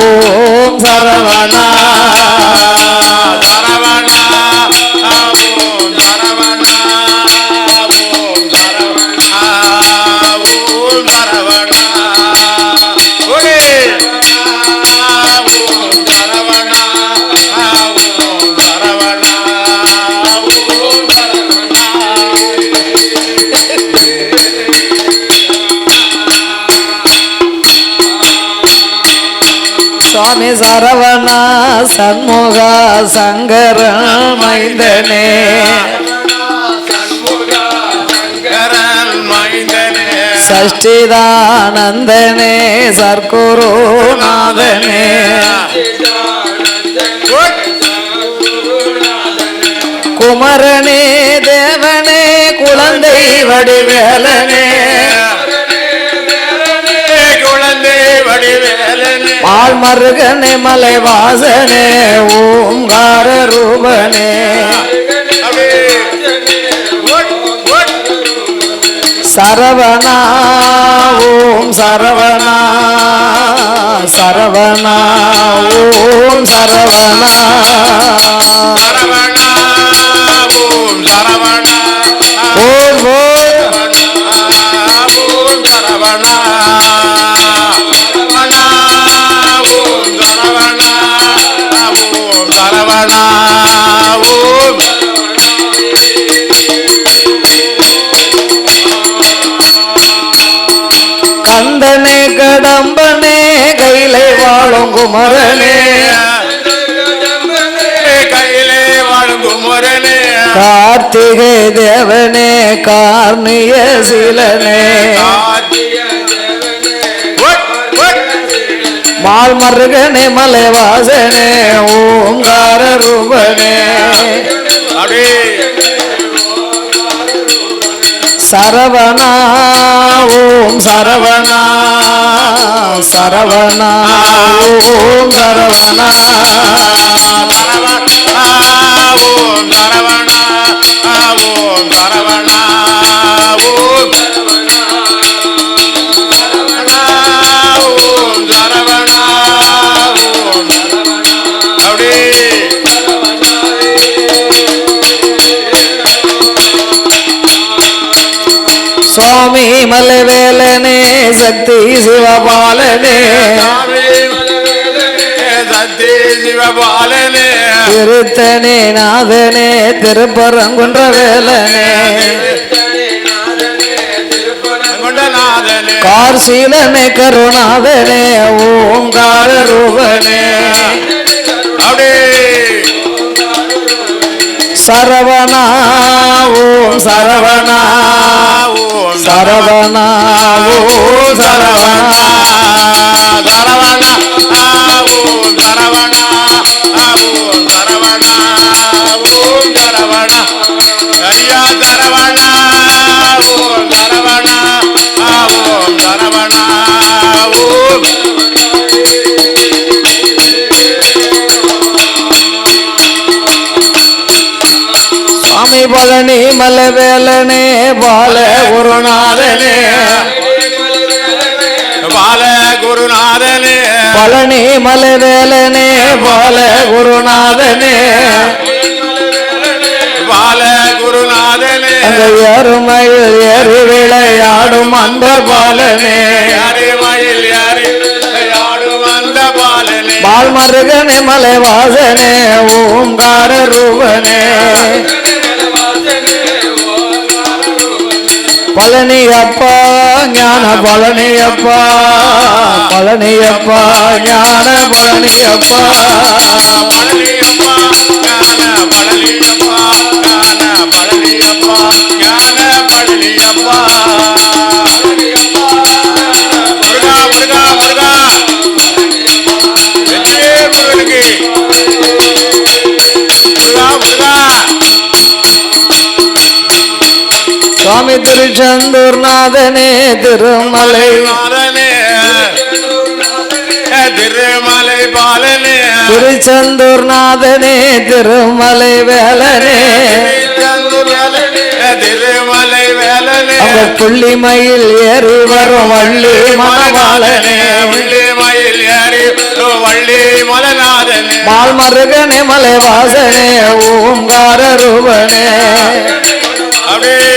ஓம் சரவணா. சுவாமி சரவணா சண்முகா சங்கர மைந்தனே சங்கரன் மைந்தனே. சஷ்டிதானந்தனே சர்க்குருநாதனே. குமரனே தேவனே குழந்தை வடிவேலனே. வடிவேலனே ஆழ்மருகனே மலைவாசனே ஓங்கார ரூபனே. சரவணா ஓம் சரவணா சரவணா ஓம் சரவணா சரவணா ஓம் சரவணா ஓம் குமரனே கையிலே வாழும் குமரனே கார்த்திகை தேவனே கார்ணிய சீலனே. மால்மருகனே மலைவாசனே ஓங்கார ரூபனே. அப்படியே. சரவணா ஓம் சரவணா சரவணா ஓம் சரவணா. சுவாமி மலைவேலனே சக்தி சிவபாலனே. சத்தே சிவபாலனே. திருத்தனே நாதனே திருப்பரங்குன்ற வேலனே. கார்சீலனே கருணாதனே ஓங்கார ரூபனே. சரவணா ஓம் சரவணா. ஓம் சரவணா ஓம் சரவணா. சரவணா ஓம் சரவணா ஓம் சரவணா ஓம் சரவணா. ஐயா சரவணா. பழனி மலைவேலனே பால குருநாதனே. பால குருநாதனே. பழனி மலைவேலனே பால குருநாதனே. பால குருநாதனே. அந்த எருமையில் ஏறி விளையாடும் அன்ப பாலனே. யாரே மயில் யாரே யாடும் அந்த பாலனே. பால்மருகனே மலைவாசனே ஓங்கார ரூபனே. பழனியப்பா ஞான பழனியப்பா பழனியப்பா பழனி அப்பா ஞான பழனி பழனியப்பா. சுவாமி திருச்செந்தூர் நாதனே திருமலை நாதனே திருமலை பாலனே. திருச்செந்தூர் நாதனே திருமலை வேலனே. திருமலை வேலனே. அந்த புள்ளிமயில் ஏறி வரும் வள்ளி மணவாளனே. வள்ளி மயில் ஏறி வள்ளி மலநாதனே மால் மருகனே மலை வாசனே ஓங்கார ரூபனே அப்படியே